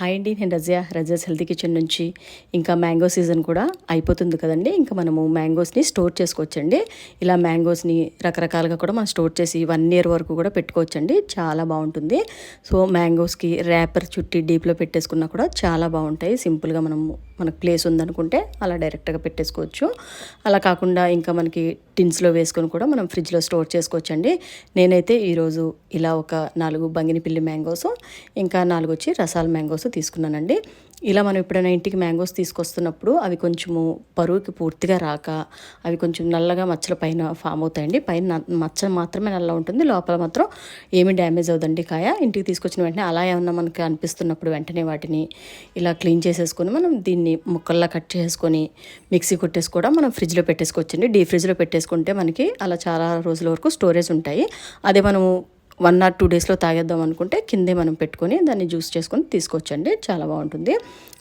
Hi అండి నేను Razia రజయాస్ healthy kitchen నుంచి. ఇంకా మ్యాంగో సీజన్ కూడా అయిపోతుంది కదండి ఇంకా మనము మ్యాంగోస్ని స్టోర్ చేసుకోవచ్చండి. ఇలా మ్యాంగోస్ని రకరకాలుగా కూడా మనం స్టోర్ చేసి వన్ ఇయర్ వరకు కూడా పెట్టుకోవచ్చండి చాలా బాగుంటుంది. సో మ్యాంగోస్కి ర్యాపర్ చుట్టి డీప్లో పెట్టేసుకున్నా కూడా చాలా బాగుంటాయి. సింపుల్గా మనము మనకు ప్లేస్ ఉందనుకుంటే అలా డైరెక్ట్గా పెట్టేసుకోవచ్చు. అలా కాకుండా ఇంకా మనకి టిన్స్లో వేసుకొని కూడా మనం ఫ్రిడ్జ్లో స్టోర్ చేసుకోవచ్చండి. నేనైతే ఈరోజు ఇలా ఒక నాలుగు బంగినిపిల్లి మ్యాంగోస్ ఇంకా నాలుగు వచ్చి రసాల మ్యాంగోస్ తీసుకున్నానండి. ఇలా మనం ఎప్పుడైనా ఇంటికి మ్యాంగోస్ తీసుకొస్తున్నప్పుడు అవి కొంచెము పరువుకి పూర్తిగా రాక అవి కొంచెం నల్లగా మచ్చల పైన ఫామ్ అవుతాయండి. పైన మచ్చ మాత్రమే నల్ల ఉంటుంది. లోపల మాత్రం ఏమీ డ్యామేజ్ అవుదండి కాయ. ఇంటికి తీసుకొచ్చిన వెంటనే అలా ఏమన్నా మనకి అనిపిస్తున్నప్పుడు వెంటనే వాటిని ఇలా క్లీన్ చేసేసుకొని మనం దీన్ని ముక్కల్లా కట్ చేసుకొని మిక్సీ కొట్టేసి కూడా మనం ఫ్రిడ్జ్లో పెట్టేసుకోవచ్చండి. డీ ఫ్రిడ్జ్లో పెట్టేసుకుంటే మనకి అలా చాలా రోజుల వరకు స్టోరేజ్ ఉంటాయి. అదే మనము వన్ ఆర్ టూ డేస్లో తాగేద్దాం అనుకుంటే కిందే మనం పెట్టుకొని దాన్ని జ్యూస్ చేసుకొని తీసుకొచ్చండి. చాలా బాగుంటుంది.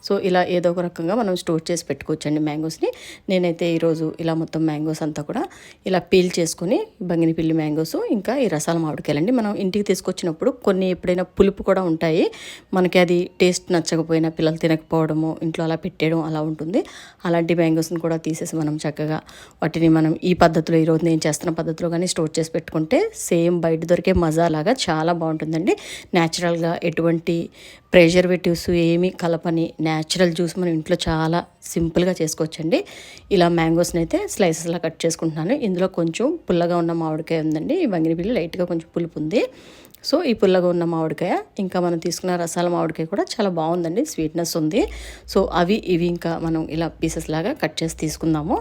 సో ఇలా ఏదో ఒక రకంగా మనం స్టోర్ చేసి పెట్టుకోవచ్చండి మ్యాంగోస్ని. నేనైతే ఈరోజు ఇలా మొత్తం మ్యాంగోస్ అంతా కూడా ఇలా పీల్ చేసుకొని బంగినిపిల్లి మ్యాంగోస్ ఇంకా ఈ రసాల మామిడికాయలండి. మనం ఇంటికి తీసుకొచ్చినప్పుడు కొన్ని ఎప్పుడైనా పులుపు కూడా ఉంటాయి. మనకి అది టేస్ట్ నచ్చకపోయినా పిల్లలు తినకపోవడము ఇంట్లో అలా పెట్టేయడం అలా ఉంటుంది. అలాంటి మ్యాంగోస్ని కూడా తీసేసి మనం చక్కగా వాటిని మనం ఈ పద్ధతిలో ఈరోజు నేను చేస్తున్న పద్ధతిలో కానీ స్టోర్ చేసి పెట్టుకుంటే సేమ్ బయట దొరికే మజా లాగా చాలా బాగుంటుందండి. న్యాచురల్గా ఎటువంటి ప్రెజర్వేటివ్స్ ఏమీ కలపని న్యాచురల్ జ్యూస్ మనం ఇంట్లో చాలా సింపుల్గా చేసుకోవచ్చండి. ఇలా మ్యాంగోస్ని అయితే స్లైసెస్లా కట్ చేసుకుంటున్నాను. ఇందులో కొంచెం పుల్లగా ఉన్న మామిడికాయ ఉందండి. ఈ బంగినపిల్లి లైట్గా కొంచెం పులుపు ఉంది. సో ఈ పుల్లగా ఉన్న మామిడికాయ ఇంకా మనం తీసుకున్న రసాల మామిడికాయ కూడా చాలా బాగుందండి. స్వీట్నెస్ ఉంది. సో అవి ఇవి ఇంకా మనం ఇలా పీసెస్ లాగా కట్ చేసి తీసుకుందాము.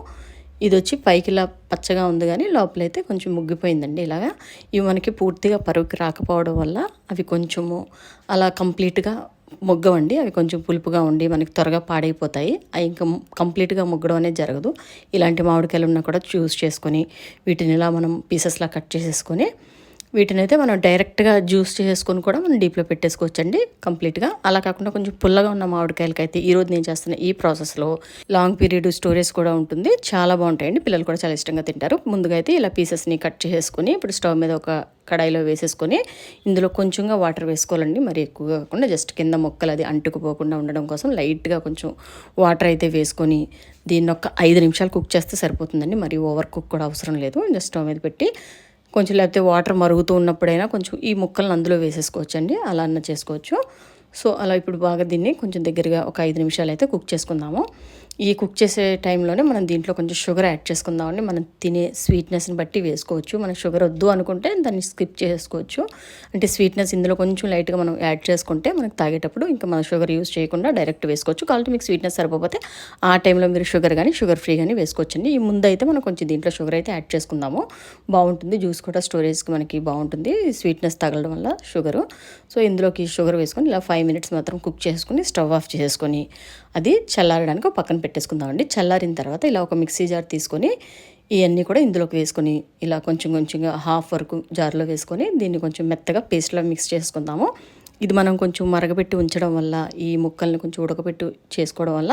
ఇది వచ్చి పైకి ఇలా పచ్చగా ఉంది కానీ లోపలైతే కొంచెం ముగ్గిపోయిందండి ఇలాగా. ఇవి మనకి పూర్తిగా పరుగుకి రాకపోవడం వల్ల అవి కొంచెము అలా కంప్లీట్గా మొగ్గవండి. అవి కొంచెం పులుపుగా ఉండి మనకి త్వరగా పాడైపోతాయి. అవి ఇంకా కంప్లీట్గా ముగ్గడం అనేది జరగదు. ఇలాంటి మామిడికాయలు ఉన్నా కూడా చూస్ చేసుకొని వీటిని ఇలా మనం పీసెస్లా కట్ చేసేసుకొని వీటిని అయితే మనం డైరెక్ట్గా జ్యూస్ చేసుకొని కూడా మనం డీప్లో పెట్టేసుకోవచ్చండి కంప్లీట్గా. అలా కాకుండా కొంచెం పుల్లగా ఉన్న మామిడికాయలకి అయితే ఈరోజు నేను చేస్తున్న ఈ ప్రాసెస్లో లాంగ్ పీరియడ్ స్టోరేజ్ కూడా ఉంటుంది. చాలా బాగుంటాయండి పిల్లలు కూడా చాలా ఇష్టంగా తింటారు. ముందుగా అయితే ఇలా పీసెస్ని కట్ చేసుకొని ఇప్పుడు స్టవ్ మీద ఒక కడాయిలో వేసేసుకొని ఇందులో కొంచెంగా వాటర్ వేసుకోవాలండి. మరి ఎక్కువగా కాకుండా జస్ట్ కింద మొక్కలు అది అంటుకుపోకుండా ఉండడం కోసం లైట్గా కొంచెం వాటర్ అయితే వేసుకొని దీన్ని ఒక ఐదు నిమిషాలు కుక్ చేస్తే సరిపోతుందండి. మరి ఓవర్ కుక్ కూడా అవసరం లేదు. జస్ట్ స్టవ్ మీద పెట్టి కొంచెం లేకపోతే వాటర్ మరుగుతూ ఉన్నప్పుడైనా కొంచెం ఈ ముక్కలను అందులో వేసేసుకోవచ్చండి. అలా అన్న చేసుకోవచ్చు. సో అలా ఇప్పుడు బాగా దీన్ని కొంచెం దగ్గరగా ఒక ఐదు నిమిషాలు అయితే కుక్ చేసుకుందాము. ఈ కుక్ చేసే టైంలోనే మనం దీంట్లో కొంచెం షుగర్ యాడ్ చేసుకుందామండి. మనం తినే స్వీట్నెస్ని బట్టి వేసుకోవచ్చు. మనం షుగర్ వద్దు అనుకుంటే దాన్ని స్కిప్ చేసుకోవచ్చు. అంటే స్వీట్నెస్ ఇందులో కొంచెం లైట్గా మనం యాడ్ చేసుకుంటే మనకు తాగేటప్పుడు ఇంకా మనం షుగర్ యూస్ చేయకుండా డైరెక్ట్ వేసుకోవచ్చు. కాబట్టి మీకు స్వీట్నెస్ సరిపోతే ఆ టైంలో మీరు షుగర్ కానీ షుగర్ ఫ్రీ కానీ వేసుకోవచ్చండి. ఈ ముందు అయితే మనం కొంచెం దీంట్లో షుగర్ అయితే యాడ్ చేసుకుందాము. బాగుంటుంది. జ్యూస్ కూడా స్టోరేజ్కి మనకి బాగుంటుంది. స్వీట్నెస్ తగలడం వల్ల షుగరు. సో ఇందులోకి షుగర్ వేసుకొని ఇలా ఫైవ్ మినిట్స్ మాత్రం కుక్ చేసుకుని స్టవ్ ఆఫ్ చేసుకొని అది చల్లారడానికి పక్కన పెట్టేసుకుందామండి. చల్లారిన తర్వాత ఇలా ఒక మిక్సీ జార్ తీసుకొని ఇవన్నీ కూడా ఇందులోకి వేసుకొని ఇలా కొంచెం కొంచెంగా హాఫ్ వరకు జార్లో వేసుకొని దీన్ని కొంచెం మెత్తగా పేస్ట్లో మిక్స్ చేసుకుందాము. ఇది మనం కొంచెం మరగబెట్టి ఉంచడం వల్ల ఈ ముక్కల్ని కొంచెం ఉడకబెట్టి చేసుకోవడం వల్ల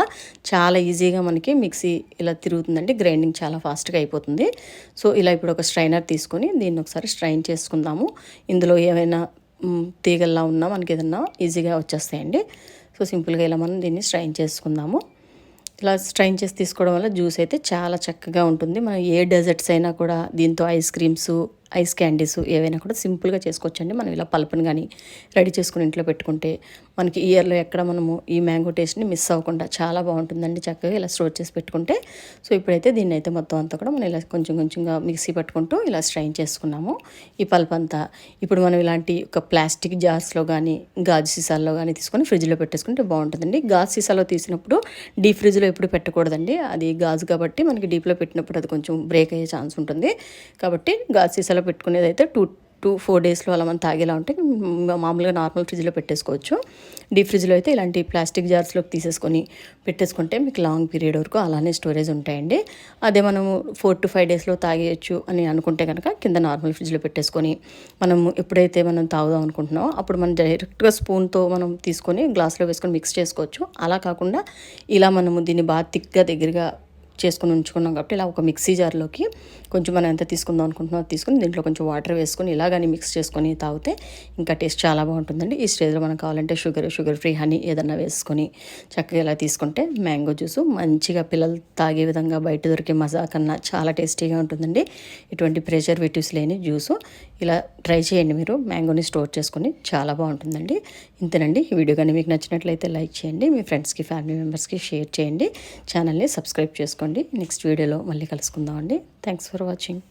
చాలా ఈజీగా మనకి మిక్సీ ఇలా తిరుగుతుందండి. గ్రైండింగ్ చాలా ఫాస్ట్గా అయిపోతుంది. సో ఇలా ఇప్పుడు ఒక స్ట్రైనర్ తీసుకొని దీన్ని ఒకసారి స్ట్రైన్ చేసుకుందాము. ఇందులో ఏమైనా తీగల్లా ఉన్నా మనకి ఏదన్నా ఈజీగా వచ్చేస్తాయండి. సో సింపుల్గా ఇలా మనం దీన్ని స్ట్రైన్ చేసుకుందాము. ఇలా స్ట్రైన్ చేసి తీసుకోవడం వల్ల జ్యూస్ అయితే చాలా చక్కగా ఉంటుంది. మనం ఏ డెజర్ట్స్ అయినా కూడా దీంతో ఐస్ క్రీమ్స్ ఐస్ క్యాండీస్ ఏవైనా కూడా సింపుల్గా చేసుకోవచ్చండి. మనం ఇలా పల్పని కానీ రెడీ చేసుకుని ఇంట్లో పెట్టుకుంటే మనకి ఇయర్లో ఎక్కడ మనము ఈ మ్యాంగో టేస్ట్ని మిస్ అవ్వకుండా చాలా బాగుంటుందండి. చక్కగా ఇలా స్టోర్ చేసి పెట్టుకుంటే సో ఇప్పుడైతే దీన్ని అయితే మొత్తం అంతా కూడా మనం ఇలా కొంచెం కొంచెంగా మిక్సీ పట్టుకుంటూ ఇలా స్ట్రైన్ చేసుకున్నాము. ఈ పల్ప్ అంతా ఇప్పుడు మనం ఇలాంటి ఒక ప్లాస్టిక్ జార్స్లో కానీ గాజు సీసాల్లో కానీ తీసుకొని ఫ్రిడ్జ్లో పెట్టేసుకుంటే బాగుంటుందండి. గాజు సీసాలో తీసినప్పుడు డీప్ ఫ్రిడ్జ్లో ఎప్పుడు పెట్టకూడదండి. అది గాజు కాబట్టి మనకి డీప్లో పెట్టినప్పుడు అది కొంచెం బ్రేక్ అయ్యే ఛాన్స్ ఉంటుంది. కాబట్టి గాజు సీసాలో పెట్టుకునేది అయితే టూ టూ ఫోర్ డేస్లో అలా మనం తాగేలా ఉంటే మామూలుగా నార్మల్ ఫ్రిడ్జ్లో పెట్టేసుకోవచ్చు. డీప్ ఫ్రిడ్జ్లో అయితే ఇలాంటి ప్లాస్టిక్ జార్స్లోకి తీసేసుకొని పెట్టేసుకుంటే మీకు లాంగ్ పీరియడ్ వరకు అలానే స్టోరేజ్ ఉంటాయండి. అదే మనము ఫోర్ టు ఫైవ్ డేస్లో తాగేయచ్చు అని అనుకుంటే కనుక కింద నార్మల్ ఫ్రిడ్జ్లో పెట్టేసుకొని మనం ఎప్పుడైతే మనం తాగుదాం అనుకుంటున్నామో అప్పుడు మనం డైరెక్ట్గా స్పూన్తో మనం తీసుకొని గ్లాస్లో వేసుకొని మిక్స్ చేసుకోవచ్చు. అలా కాకుండా ఇలా మనము దీన్ని బాగా థిక్గా దగ్గరగా చేసుకుని ఉంచుకున్నాం కాబట్టి ఇలా ఒక మిక్సీ జార్లోకి కొంచెం మనం ఎంత తీసుకుందాం అనుకుంటున్నాం అది తీసుకుని దీంట్లో కొంచెం వాటర్ వేసుకొని ఇలాగని మిక్స్ చేసుకొని తాగితే ఇంకా టేస్ట్ చాలా బాగుంటుందండి. ఈ స్టేజ్లో మనం కావాలంటే షుగర్ షుగర్ ఫ్రీ హనీ ఏదన్నా వేసుకొని చక్కగా ఇలా తీసుకుంటే మ్యాంగో జ్యూస్ మంచిగా పిల్లలు తాగే విధంగా బయట దొరికే మజా కన్నా చాలా టేస్టీగా ఉంటుందండి. ఇటువంటి ప్రెజర్వేటివ్స్ లేని జ్యూసు. ఇలా ట్రై చేయండి మీరు. మ్యాంగోని స్టోర్ చేసుకొని చాలా బాగుంటుందండి. ఇంతేనండి. ఈ వీడియో కానీ మీకు నచ్చినట్లయితే లైక్ చేయండి. మీ ఫ్రెండ్స్కి ఫ్యామిలీ మెంబర్స్కి షేర్ చేయండి. ఛానల్ని సబ్స్క్రైబ్ చేసుకోండి. నెక్స్ట్ వీడియోలో మళ్ళీ కలుసుకుందాం అండి థ్యాంక్స్ ఫర్ వాచింగ్